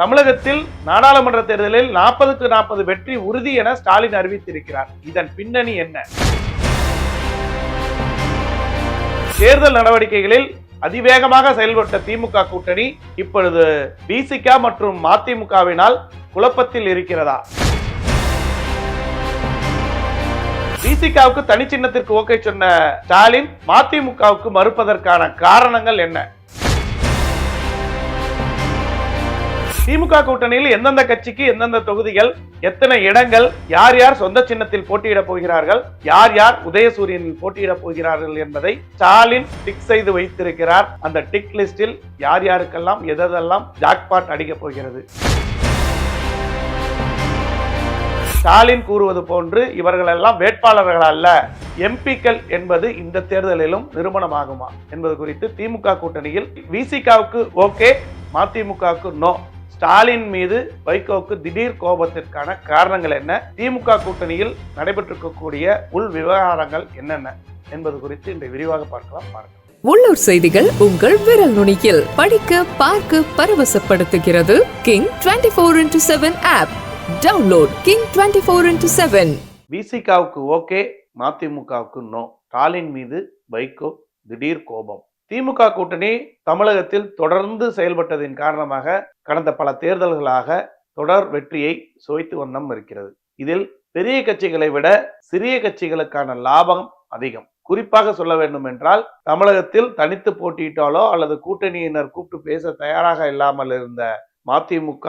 தமிழகத்தில் நாடாளுமன்ற தேர்தலில் நாற்பதுக்கு நாற்பது வெற்றி உறுதி என ஸ்டாலின் அறிவித்திருக்கிறார். இதன் பின்னணி என்ன? தேர்தல் நடவடிக்கைகளில் அதிவேகமாக செயல்பட்ட திமுக கூட்டணி இப்பொழுது பிசிக மற்றும் மதிமுகவினால் குழப்பத்தில் இருக்கிறதா? பிசிகாவுக்கு தனிச்சின்னத்திற்கு ஓகே சொன்ன ஸ்டாலின் மதிமுகவுக்கு மறுப்பதற்கான காரணங்கள் என்ன? திமுக கூட்டணியில் எந்தெந்த கட்சிக்கு எந்தெந்த தொகுதிகள் எத்தனை இடங்கள் யார் யார் சொந்த சின்னத்தில் போட்டியிடப் போகிறார்கள் யார் யார் உதயசூரியனில் போட்டியிடப் போகிறார்கள் என்பதை ஸ்டாலின் டிக் செய்து வைத்திருக்கிறார். அந்த டிக் லிஸ்டில் யார் யாருக்கெல்லாம் எதெல்லாம் ஜாக்பாட் அடிக்கப் போகிறது? ஸ்டாலின் கூறுவது போன்று இவர்களெல்லாம் வேட்பாளர்கள் அல்ல. எம்பிக்கள் என்பது இந்த தேர்தலிலும் நிறுவனமாகுமா என்பது குறித்து திமுக கூட்டணியில் விசிகாவுக்கு ஓகே மதிமுகவுக்கு நோ ஸ்டாலின் மீது வைகோவுக்கு திடீர் கோபத்திற்கான காரணங்கள் என்ன? திமுக கூட்டணியில் நடைபெற்றிருக்கக்கூடிய உள் விவகாரங்கள் என்னென்ன என்பது குறித்து இன்று விரிவாக பார்க்கலாம். பாருங்கள் உள்ளூர் செய்திகள் உங்கள் விரல் நுனியில். படிக்க பார்க்க பரவசப்படுத்துகிறது king twenty four into seven app download king twenty four into seven விசிகாவுக்கு okay மதிமுகவுக்கு நோ ஸ்டாலின் மீது வைகோ திடீர் கோபம். திமுக கூட்டணி தமிழகத்தில் தொடர்ந்து செயல்பட்டதின் காரணமாக கடந்த பல தேர்தல்களாக தொடர் வெற்றியை சுவைத்து வண்ணம் இருக்கிறது. இதில் பெரிய கட்சிகளை விட சிறிய கட்சிகளுக்கான லாபம் அதிகம். குறிப்பாக சொல்ல வேண்டும் என்றால் தமிழகத்தில் தனித்து போட்டியிட்டாலோ அல்லது கூட்டணியினர் கூப்பிட்டு பேச தயாராக இல்லாமல் இருந்த மதிமுக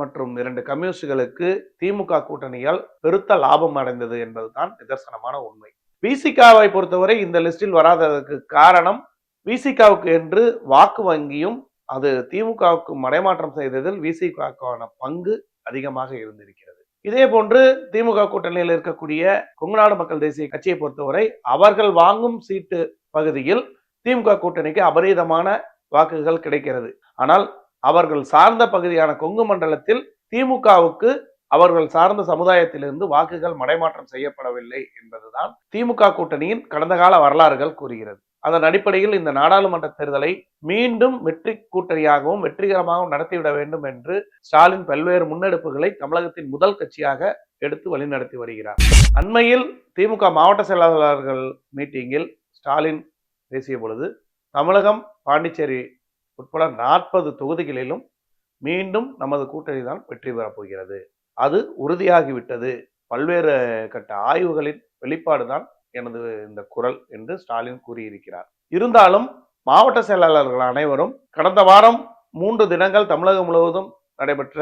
மற்றும் இரண்டு கம்யூனிஸ்டுகளுக்கு திமுக கூட்டணியால் பெருத்த லாபம் அடைந்தது என்பதுதான் நிதர்சனமான உண்மை. பிசிகாவை பொறுத்தவரை இந்த லிஸ்டில் வராததற்கு காரணம் விசிகாவுக்கு என்று வாக்கு வங்கியும் அது திமுகவுக்கு மடைமாற்றம் செய்ததில் விசிகாவுக்கான பங்கு அதிகமாக இருந்திருக்கிறது. இதே போன்று திமுக கூட்டணியில் இருக்கக்கூடிய கொங்குநாடு மக்கள் தேசிய கட்சியை பொறுத்தவரை அவர்கள் வாங்கும் சீட்டு பகுதியில் திமுக கூட்டணிக்கு அபரீதமான வாக்குகள் கிடைக்கிறது. ஆனால் அவர்கள் சார்ந்த பகுதியான கொங்கு மண்டலத்தில் திமுகவுக்கு அவர்கள் சார்ந்த சமுதாயத்திலிருந்து வாக்குகள் மடைமாற்றம் செய்யப்படவில்லை என்பதுதான் திமுக கூட்டணியின் கடந்த கால வரலாறுகள் கூறுகிறது. அதன் அடிப்படையில் இந்த நாடாளுமன்ற தேர்தலை மீண்டும் வெற்றி கூட்டணியாகவும் வெற்றிகரமாகவும் நடத்திவிட வேண்டும் என்று ஸ்டாலின் பல்வேறு முன்னெடுப்புகளை தமிழகத்தின் முதல் கட்சியாக எடுத்து வழிநடத்தி வருகிறார். அண்மையில் திமுக மாவட்ட செயலாளர்கள் மீட்டிங்கில் ஸ்டாலின் பேசிய பொழுது தமிழகம் பாண்டிச்சேரி உட்பட நாற்பது தொகுதிகளிலும் மீண்டும் நமது கூட்டணி தான் வெற்றி பெறப் போகிறது. அது உறுதியாகிவிட்டது. பல்வேறு கட்ட ஆய்வுகளின் வெளிப்பாடு தான் எனது இந்த குரல் என்று ஸ்டாலின் கூறியிருக்கிறார். இருந்தாலும் மாவட்ட செயலாளர்கள் அனைவரும் கடந்த வாரம் மூன்று தினங்கள் தமிழகம் முழுவதும் நடைபெற்ற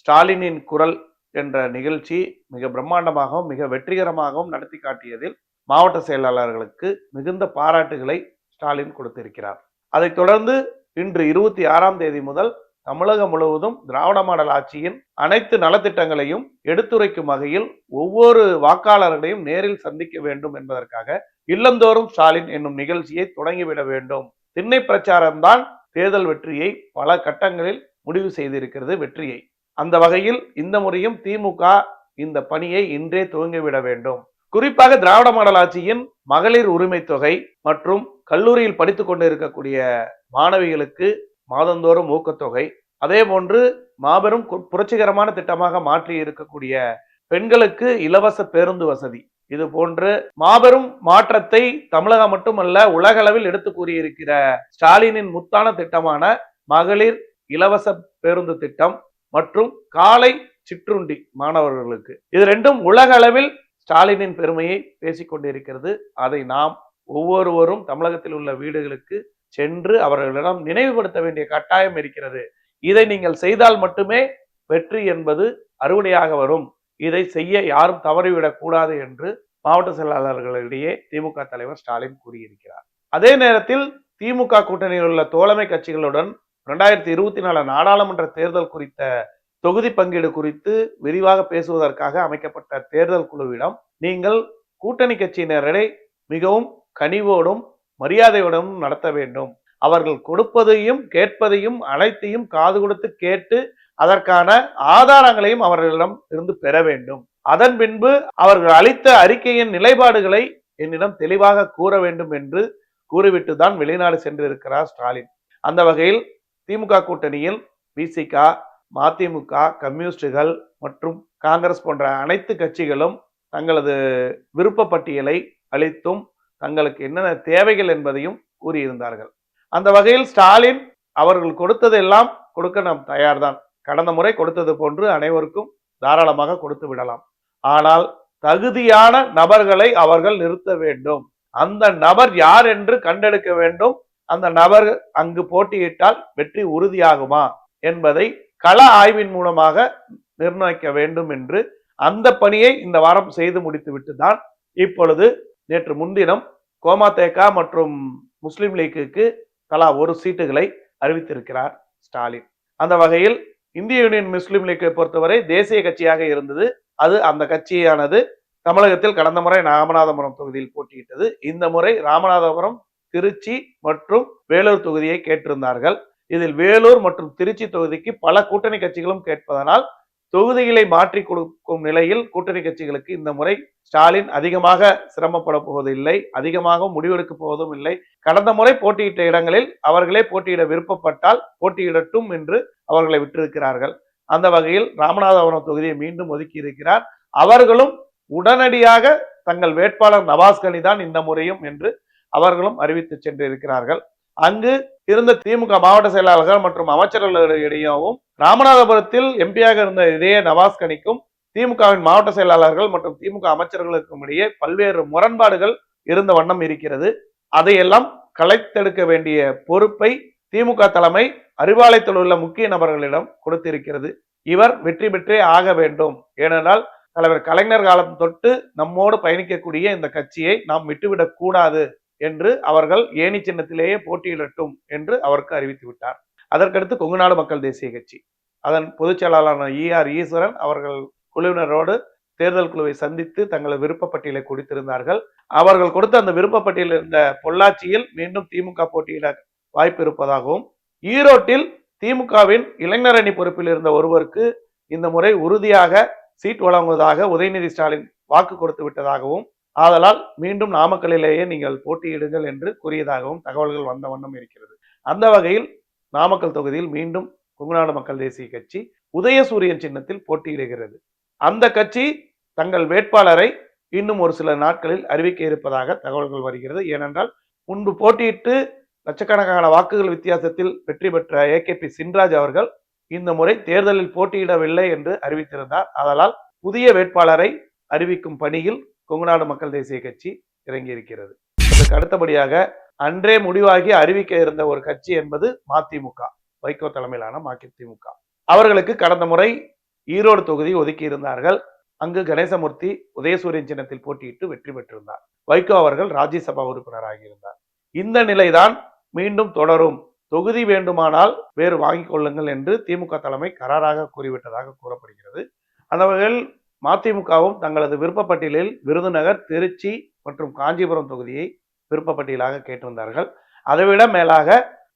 ஸ்டாலினின் குரல் என்ற நிகழ்ச்சி மிக பிரம்மாண்டமாகவும் மிக வெற்றிகரமாகவும் நடத்தி காட்டியதில் மாவட்ட செயலாளர்களுக்கு மிகுந்த பாராட்டுகளை ஸ்டாலின் கொடுத்திருக்கிறார். அதைத் தொடர்ந்து இன்று இருபத்தி ஆறாம் தேதி முதல் தமிழகம் முழுவதும் திராவிட மாடல் ஆட்சியின் அனைத்து நலத்திட்டங்களையும் எடுத்துரைக்கும் வகையில் ஒவ்வொரு வாக்காளர்களையும் நேரில் சந்திக்க வேண்டும் என்பதற்காக இல்லந்தோறும் ஸ்டாலின் என்னும் நிகழ்ச்சியை தொடங்கிவிட வேண்டும். திண்ணை பிரச்சாரம்தான் தேர்தல் வெற்றியை பல கட்டங்களில் முடிவு செய்திருக்கிறது வெற்றியை. அந்த வகையில் இந்த முறையும் திமுக இந்த பணியை இன்றே துவங்கிவிட வேண்டும். குறிப்பாக திராவிட மாடல் ஆட்சியின் மகளிர் உரிமை தொகை மற்றும் கல்லூரியில் படித்துக் கொண்டு இருக்கக்கூடிய மாணவிகளுக்கு மாதந்தோறும் ஊக்கத்தொகை. அதே போன்று மாபெரும் கு- புரட்சிகரமான திட்டமாக மாற்றி இருக்கக்கூடிய பெண்களுக்கு இலவச பேருந்து வசதி. இது போன்று மாபெரும் மாற்றத்தை தமிழகம் மட்டுமல்ல உலகளவில் எடுத்து கூறியிருக்கிற ஸ்டாலினின் முத்தான திட்டமான மகளிர் இலவச பேருந்து திட்டம் மற்றும் காலை சிற்றுண்டி மாணவர்களுக்கு. இது ரெண்டும் உலக அளவில் ஸ்டாலினின் பெருமையை பேசிக்கொண்டிருக்கிறது அதை நாம் ஒவ்வொருவரும் தமிழகத்தில் உள்ள வீடுகளுக்கு சென்று அவர்களிடம் நினைவுபடுத்த வேண்டிய கட்டாயம் இருக்கிறது. இதை நீங்கள் செய்தால் மட்டுமே வெற்றி என்பது அறுவடையாக வரும். இதை செய்ய யாரும் தவறிவிடக் கூடாது என்று மாவட்ட செயலாளர்களிடையே திமுக தலைவர் ஸ்டாலின் கூறியிருக்கிறார். அதே நேரத்தில் திமுக கூட்டணியில் உள்ள தோழமை கட்சிகளுடன் இரண்டாயிரத்தி இருபத்தி நாலு நாடாளுமன்ற தேர்தல் குறித்த தொகுதி பங்கீடு குறித்து விரிவாக பேசுவதற்காக அமைக்கப்பட்ட தேர்தல் குழுவிடம் நீங்கள் கூட்டணி கட்சியினரை மிகவும் கனிவோடும் மரியாதையுடன் நடத்த வேண்டும். அவர்கள் கொடுப்பதையும் கேட்பதையும் அனைத்தையும் காது கொடுத்து கேட்டு அதற்கான ஆதாரங்களையும் அவர்களிடம் இருந்து பெற வேண்டும். அதன் பின்பு அவர்கள் அளித்த அறிக்கையின் நிலைப்பாடுகளை என்னிடம் தெளிவாக கூற வேண்டும் என்று கூறிவிட்டு தான் வெளிநாடு சென்றிருக்கிறார் ஸ்டாலின். அந்த வகையில் திமுக கூட்டணியில் பிசிக மதிமுக கம்யூனிஸ்டுகள் மற்றும் காங்கிரஸ் போன்ற அனைத்து கட்சிகளும் தங்களது விருப்ப பட்டியலை அளித்தும் தங்களுக்கு என்னென்ன தேவைகள் என்பதையும் கூறியிருந்தார்கள். அந்த வகையில் ஸ்டாலின் அவர்கள் கொடுத்ததெல்லாம் கொடுக்க நாம் தயார்தான். கடந்த முறை கொடுத்தது போன்று அனைவருக்கும் தாராளமாக கொடுத்து விடலாம். ஆனால் தகுதியான நபர்களை அவர்கள் நிறுத்த வேண்டும். அந்த நபர் யார் என்று கண்டெடுக்க வேண்டும். அந்த நபர் அங்கு போட்டியிட்டால் வெற்றி உறுதியாகுமா என்பதை கள ஆய்வின் மூலமாக நிர்ணயிக்க வேண்டும் என்று அந்த பணியை இந்த வாரம் செய்து முடித்துவிட்டு தான் இப்பொழுது நேற்று முன்தினம் கோமாதேகா மற்றும் முஸ்லிம் லீக்குக்கு தலா ஒரு சீட்டுகளை அறிவித்திருக்கிறார் ஸ்டாலின். அந்த வகையில் இந்திய யூனியன் முஸ்லிம் லீக்கை பொறுத்தவரை தேசிய கட்சியாக இருந்தது. அது அந்த கட்சியானது தமிழகத்தில் கடந்த முறை ராமநாதபுரம் தொகுதியில் போட்டியிட்டது. இந்த முறை ராமநாதபுரம் திருச்சி மற்றும் வேலூர் தொகுதியை கேட்டிருந்தார்கள். இதில் வேலூர் மற்றும் திருச்சி தொகுதிக்கு பல கூட்டணி கட்சிகளும் கேட்பதனால் தொகுதிகளை மாற்றி கொடுக்கும் நிலையில் கூட்டணி கட்சிகளுக்கு இந்த முறை ஸ்டாலின் அதிகமாக சிரமப்பட போவதில்லை அதிகமாக முடிவெடுக்க போவதும் இல்லை. கடந்த முறை போட்டியிட்ட இடங்களில் அவர்களே போட்டியிட விருப்பப்பட்டால் போட்டியிடட்டும் என்று அவர்களை விட்டிருக்கிறார்கள். அந்த வகையில் ராமநாதபுரம் தொகுதியை மீண்டும் ஒதுக்கி இருக்கிறார். அவர்களும் உடனடியாக தங்கள் வேட்பாளர் நவாஸ் கனி தான் இந்த முறையும் என்று அவர்களும் அறிவித்து சென்றிருக்கிறார்கள். அங்கு இருந்த திமுக மாவட்ட செயலாளர்கள் மற்றும் அமைச்சர்களிடையேவும் ராமநாதபுரத்தில் எம்பியாக இருந்த இதே நவாஸ் கனிக்கும் திமுகவின் மாவட்ட செயலாளர்கள் மற்றும் திமுக அமைச்சர்களுக்கும் இடையே பல்வேறு முரண்பாடுகள் இருந்த வண்ணம் இருக்கிறது. அதையெல்லாம் கலைத்தெடுக்க வேண்டிய பொறுப்பை திமுக தலைமை அறிவாலயத்தில் உள்ள முக்கிய நபர்களிடம் கொடுத்திருக்கிறது. இவர் வெற்றி பெற்றே ஆக வேண்டும். ஏனென்றால் தலைவர் கலைஞர் காலம் தொட்டு நம்மோடு பயணிக்கக்கூடிய இந்த கட்சியை நாம் விட்டுவிடக் கூடாது. என்று அவர்கள் ஏணி சின்னத்திலேயே போட்டியிடட்டும் என்று அவருக்கு அறிவித்து விட்டார். அதற்கடுத்து கொங்குநாடு மக்கள் தேசிய கட்சி. அதன் பொதுச் செயலாளரான ஈஸ்வரன் அவர்கள் குழுவினரோடு தேர்தல் குழுவை சந்தித்து தங்களது விருப்பப்பட்டியலை கொடுத்திருந்தார்கள். அவர்கள் கொடுத்த அந்த விருப்பப்பட்டியலில் இருந்த பொள்ளாச்சியில் மீண்டும் திமுக போட்டியிட வாய்ப்பு இருப்பதாகவும் ஈரோட்டில் திமுகவின் இளைஞர் அணி பொறுப்பில் இருந்த ஒருவருக்கு இந்த முறை உறுதியாக சீட் வழங்குவதாக உதயநிதி ஸ்டாலின் வாக்கு கொடுத்து விட்டதாகவும் ஆதலால் மீண்டும் நாமக்கல்லிலேயே நீங்கள் போட்டியிடுங்கள் என்று கூறியதாகவும் தகவல்கள் வந்த வண்ணம் இருக்கிறது. அந்த வகையில் நாமக்கல் தொகுதியில் மீண்டும் கொங்குநாடு மக்கள் தேசிய கட்சி உதயசூரியன் சின்னத்தில் போட்டியிடுகிறது. அந்த கட்சி தங்கள் வேட்பாளரை இன்னும் ஒரு சில நாட்களில் அறிவிக்க இருப்பதாக தகவல்கள் வருகிறது. ஏனென்றால் முன்பு போட்டியிட்டு லட்சக்கணக்கான வாக்குகள் வித்தியாசத்தில் வெற்றி பெற்ற ஏகேபி சின்ராஜ் அவர்கள் இந்த முறை தேர்தலில் போட்டியிடவில்லை என்று அறிவித்திருந்தார். அதனால் புதிய வேட்பாளரை அறிவிக்கும் பணியில் கொங்குநாடு மக்கள் தேசிய கட்சி இறங்கியிருக்கிறது. அதுக்கு அடுத்தபடியாக அன்றே முடிவாகி அறிவிக்க இருந்த ஒரு கட்சி என்பது மதிமுக வைகோ தலைமையிலான மதிமுக. அவர்களுக்கு கடந்த முறை ஈரோடு தொகுதி ஒதுக்கி இருந்தார்கள். அங்கு கணேசமூர்த்தி உதயசூரியன் சின்னத்தில் போட்டியிட்டு வெற்றி பெற்றிருந்தார். வைகோ அவர்கள் ராஜ்யசபா உறுப்பினராக இருந்தார். இந்த நிலைதான் மீண்டும் தொடரும். தொகுதி வேண்டுமானால் வேறு வாங்கிக் கொள்ளுங்கள் என்று திமுக தலைமை கராராக கூறிவிட்டதாக கூறப்படுகிறது. அந்த வகையில் மதிமுகவும் தங்களது விருப்பப்பட்டியலில் விருதுநகர் திருச்சி மற்றும் காஞ்சிபுரம் தொகுதியை விருப்பப்பட்டியலாக கேட்டிருந்தார்கள். அதைவிட மேலாக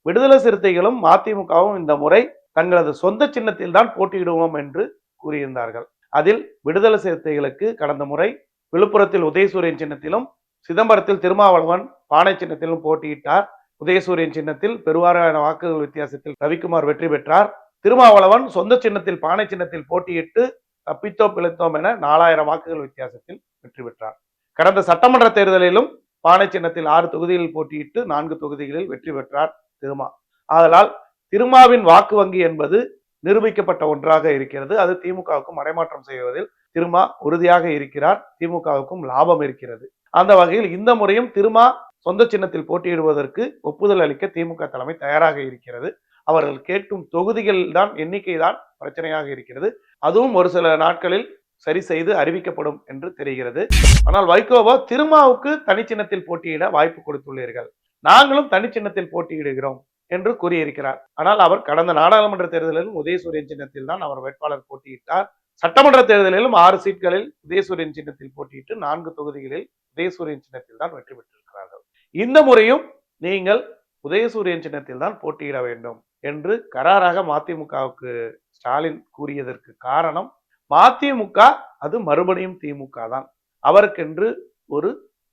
விடுதலை சிறுத்தைகளும் மதிமுகவும் இந்த முறை தங்களது சொந்த சின்னத்தில் தான் போட்டியிடுவோம் என்று கூறியிருந்தார்கள். அதில் விடுதலை சிறுத்தைகளுக்கு கடந்த முறை விழுப்புரத்தில் உதயசூரியன் சின்னத்திலும் சிதம்பரத்தில் திருமாவளவன் பானை சின்னத்திலும் போட்டியிட்டார். உதயசூரியன் சின்னத்தில் பெருவாரியான வாக்குகள் வித்தியாசத்தில் ரவிக்குமார் வெற்றி பெற்றார். திருமாவளவன் சொந்த சின்னத்தில் பானை சின்னத்தில் போட்டியிட்டு தப்பித்தோ பிழைத்தோம் என நாலாயிரம் வாக்குகள் வித்தியாசத்தில் வெற்றி பெற்றார். கடந்த சட்டமன்ற தேர்தலிலும் பானை சின்னத்தில் ஆறு தொகுதிகளில் போட்டியிட்டு நான்கு தொகுதிகளில் வெற்றி பெற்றார் திருமா. ஆதலால் திருமாவின் வாக்கு வங்கி என்பது நிரூபிக்கப்பட்ட ஒன்றாக இருக்கிறது. அது திமுகவுக்கும் மறைமாற்றம் செய்வதில் திருமா உறுதியாக இருக்கிறார். திமுகவுக்கும் லாபம் இருக்கிறது. அந்த வகையில் இந்த முறையும் திருமா சொந்த சின்னத்தில் போட்டியிடுவதற்கு ஒப்புதல் அளிக்க திமுக தலைமை தயாராக இருக்கிறது. அவர்கள் கேட்கும் தொகுதிகள் தான் எண்ணிக்கை தான் பிரச்சனையாக இருக்கிறது. அதுவும் ஒரு சில நாட்களில் சரி செய்து அறிவிக்கப்படும் என்று தெரிகிறது. ஆனால் வைகோவா திருமாவுக்கு தனிச்சின்னத்தில் போட்டியிட வாய்ப்பு கொடுத்துள்ளீர்கள். நாங்களும் தனிச்சின்னத்தில் போட்டியிடுகிறோம் என்று கூறியிருக்கிறார். ஆனால் அவர் கடந்த நாடாளுமன்ற தேர்தலிலும் உதயசூரியன் சின்னத்தில் தான் அவர் வேட்பாளர் போட்டியிட்டார். சட்டமன்ற தேர்தலிலும் ஆறு சீட்களில் உதயசூரியன் சின்னத்தில் போட்டியிட்டு நான்கு தொகுதிகளில் உதயசூரியன் சின்னத்தில் தான் வெற்றி பெற்றிருக்கிறார்கள். இந்த முறையும் நீங்கள் உதயசூரியன் சின்னத்தில் தான் போட்டியிட வேண்டும். என்று கராராக மதிமுகவுக்கு ஸ்டாலின் கூறியதற்கு காரணம் மதிமுக அது மறுபடியும் திமுக தான். அவருக்கென்று ஒரு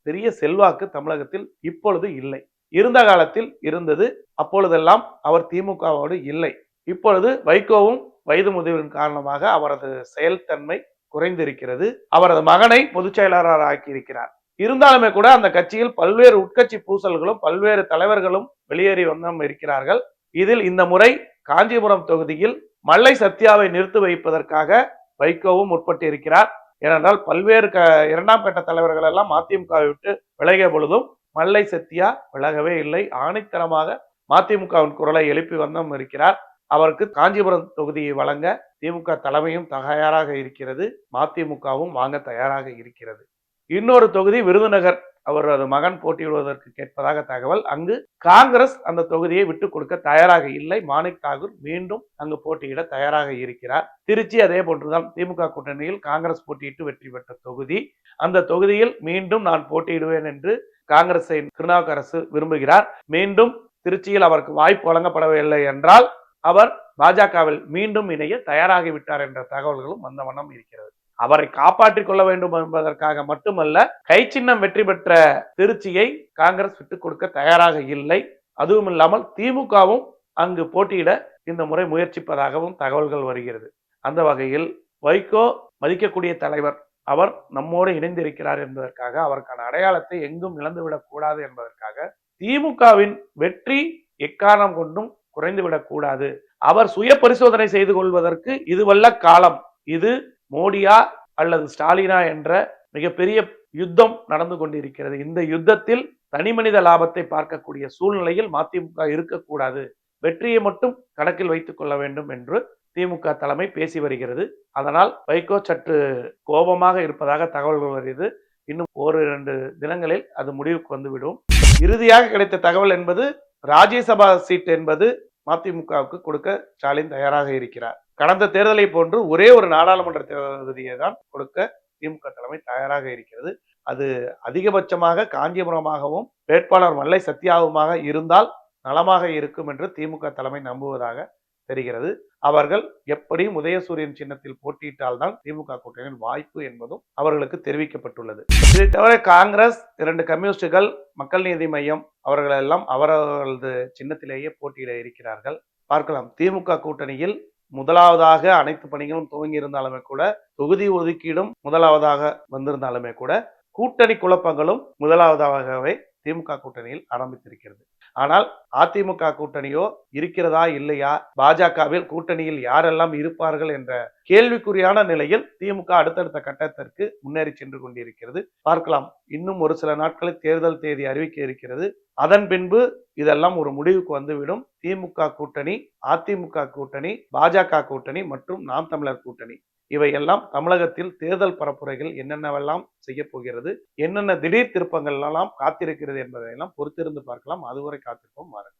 பெரிய செல்வாக்கு தமிழகத்தில் இப்பொழுது இல்லை. இருந்த காலத்தில் இருந்தது அப்பொழுதெல்லாம் அவர் திமுகவோடு இல்லை. இப்பொழுது வைகோவும் வயது முதிர்வின் காரணமாக அவரது செயல்தன்மை குறைந்திருக்கிறது. அவரது மகனை பொதுச் செயலாளர் ஆக்கியிருக்கிறார். இருந்தாலுமே கூட அந்த கட்சியில் பல்வேறு உட்கட்சி பூசல்களும் பல்வேறு தலைவர்களும் வெளியேறி வந்தம் இருக்கிறார்கள். இதில் இந்த முறை காஞ்சிபுரம் தொகுதியில் மல்லை சத்யாவை நிறுத்தி வைப்பதற்காக வைகோவும் முற்பட்டு இருக்கிறார். ஏனென்றால் பல்வேறு க இரண்டாம் கட்ட தலைவர்கள் எல்லாம் மதிமுகவை விட்டு விலகிய பொழுதும் மல்லை சத்யா விலகவே இல்லை. ஆணித்தரமாக மதிமுகவின் குரலை எழுப்பி வந்தும் இருக்கிறார். அவருக்கு காஞ்சிபுரம் தொகுதியை வழங்க திமுக தலைமையும் தயாராக இருக்கிறது. மதிமுகவும் வாங்க தயாராக இருக்கிறது. இன்னொரு தொகுதி விருதுநகர் அவரது மகன் போட்டியிடுவதற்கு கேட்பதாக தகவல். அங்கு காங்கிரஸ் அந்த தொகுதியை விட்டு கொடுக்க தயாராக இல்லை. மாணிக் தாகூர் மீண்டும் அங்கு போட்டியிட தயாராக இருக்கிறார். திருச்சி அதே போன்றுதான் திமுக கூட்டணியில் காங்கிரஸ் போட்டியிட்டு வெற்றி பெற்ற தொகுதி. அந்த தொகுதியில் மீண்டும் நான் போட்டியிடுவேன் என்று காங்கிரஸை திருநாவுக்கரசு விரும்புகிறார். மீண்டும் திருச்சியில் அவருக்கு வாய்ப்பு வழங்கப்படவில்லை என்றால் அவர் பாஜகவில் மீண்டும் இணைய தயாராகிவிட்டார் என்ற தகவல்களும் வந்த வண்ணம் இருக்கிறது. அவரை காப்பாற்றிக் கொள்ள வேண்டும் என்பதற்காக மட்டுமல்ல கை சின்னம் வெற்றி பெற்ற திருச்சியை காங்கிரஸ் விட்டுக் கொடுக்க தயாராக இல்லை. அதுவும் இல்லாமல் திமுகவும் அங்கு போட்டியிட இந்த முறை முயற்சிப்பதாகவும் தகவல்கள் வருகிறது. அந்த வகையில் வைகோ மதிக்கக்கூடிய தலைவர் அவர் நம்மோடு இணைந்திருக்கிறார் என்பதற்காக அவருக்கான அடையாளத்தை எங்கும் இழந்துவிடக் கூடாது என்பதற்காக திமுகவின் வெற்றி எக்காரணம் கொண்டும் குறைந்துவிடக் கூடாது. அவர் சுய பரிசோதனை செய்து கொள்வதற்கு இதுவல்ல காலம். இது மோடியா அல்லது ஸ்டாலினா என்ற மிகப்பெரிய யுத்தம் நடந்து கொண்டிருக்கிறது. இந்த யுத்தத்தில் தனிமனித லாபத்தை பார்க்கக்கூடிய சூழ்நிலையில் மதிமுக இருக்கக்கூடாது. வெற்றியை மட்டும் கணக்கில் வைத்துக் கொள்ள வேண்டும் என்று திமுக தலைமை பேசி வருகிறது. அதனால் வைகோ சற்று கோபமாக இருப்பதாக தகவல்கள் வருகிறது. இன்னும் ஒரு இரண்டு தினங்களில் அது முடிவுக்கு வந்துவிடும். இறுதியாக கிடைத்த தகவல் என்பது ராஜ்யசபா சீட் என்பது மதிமுகவுக்கு கொடுக்க ஸ்டாலின் தயாராக இருக்கிறார். கடந்த தேர்தலை போன்று ஒரே ஒரு நாடாளுமன்ற தொகுதியை தான் கொடுக்க திமுக தலைமை தயாராக இருக்கிறது. அது அதிகபட்சமாக காஞ்சிபுரமாகவும் வேட்பாளர் மல்லை சத்யாவுமாக இருந்தால் நலமாக இருக்கும் என்று திமுக தலைமை நம்புவதாக தெரிகிறது. அவர்கள் எப்படியும் உதயசூரியன் சின்னத்தில் போட்டியிட்டால்தான் திமுக கூட்டணியின் வாய்ப்பு என்பதும் அவர்களுக்கு தெரிவிக்கப்பட்டுள்ளது. இதை தவிர காங்கிரஸ் இரண்டு கம்யூனிஸ்டுகள் மக்கள் நீதி மையம் அவர்களெல்லாம் அவரவர்களது சின்னத்திலேயே போட்டியிட இருக்கிறார்கள். பார்க்கலாம். திமுக கூட்டணியில் முதலாவதாக அனைத்து பணிகளும் துவங்கி இருந்தாலுமே கூட தொகுதி ஒதுக்கீடும் முதலாவதாக வந்திருந்தாலுமே கூட கூட்டணி குழப்பங்களும் முதலாவதாகவே திமுக கூட்டணியில் ஆரம்பித்திருக்கிறது. ஆனால் அதிமுக கூட்டணியோ இருக்கிறதா இல்லையா? பாஜகவில் கூட்டணியில் யாரெல்லாம் இருப்பார்கள் என்ற கேள்விக்குறியான நிலையில் திமுக அடுத்தடுத்த கட்டத்திற்கு முன்னேறி சென்று கொண்டிருக்கிறது. பார்க்கலாம். இன்னும் ஒரு சில நாட்களில் தேர்தல் தேதி அறிவிக்க இருக்கிறது. அதன் பின்பு இதெல்லாம் ஒரு முடிவுக்கு வந்துவிடும். திமுக கூட்டணி அதிமுக கூட்டணி பாஜக கூட்டணி மற்றும் நாம் தமிழர் கூட்டணி. இவையெல்லாம் தமிழகத்தில் தேர்தல் பரப்புரைகள் என்னென்னவெல்லாம் செய்ய போகிறது என்னென்ன திடீர் திருப்பங்கள் எல்லாம் காத்திருக்கிறது என்பதையெல்லாம் பொறுத்திருந்து பார்க்கலாம். அதுவரை காத்திருப்போம். வாருங்கள்